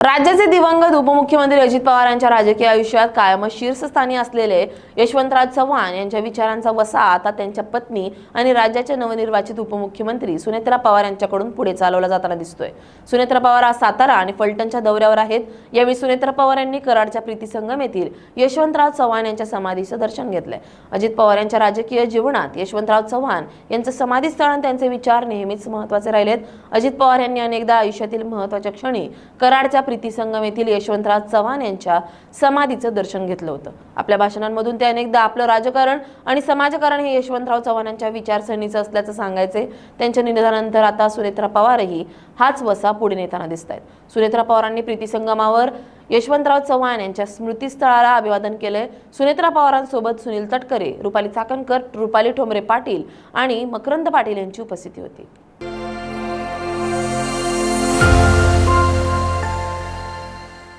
राज्याचे दिवंगत उपमुख्यमंत्री अजित पवार यांच्या राजकीय आयुष्यात कायम शीर्षस्थानी असलेले यशवंतराव चव्हाण यांच्या विचारांचा वसा आता त्यांच्या पत्नी आणि राज्याच्या नवनिर्वाचित उपमुख्यमंत्री सुनेत्रा पवार यांच्याकडून पुढे चालवला जाताना दिसतोय. सुनेत्रा पवार आज सातारा आणि फलटणच्या दौऱ्यावर आहेत. यावेळी सुनेत्रा पवार यांनी कराडच्या प्रीतीसंगम येथील यशवंतराव चव्हाण यांच्या समाधीचं दर्शन घेतलंय. अजित पवार यांच्या राजकीय जीवनात यशवंतराव चव्हाण यांचं समाधीस्थळ आणि त्यांचे विचार नेहमीच महत्त्वाचे राहिलेत. अजित पवार यांनी अनेकदा आयुष्यातील महत्त्वाच्या क्षणी कराडच्या प्रीती संगम येथील यशवंतराव चव्हाण यांच्या समाधीचं दर्शन घेतलं होतं. आपल्या भाषणांमधून ते अनेकदा आपलं राजकारण आणि समाजकारण हे यशवंतराव चव्हाण यांच्या विचारसरणीचं असल्याचं सांगायचे. त्यांच्या निधनानंतर आता सुनेत्रा पवारही हाच वसा पुढे नेताना दिसत आहेत सुनेत्रा पवारांनी प्रीती संगमावर यशवंतराव चव्हाण यांच्या स्मृतीस्थळाला अभिवादन केलंय. सुनेत्रा पवारांसोबत सुनील तटकरे रुपाली चाकणकर रुपाली ठोंबरे पाटील आणि मकरंद पाटील यांची उपस्थिती होती.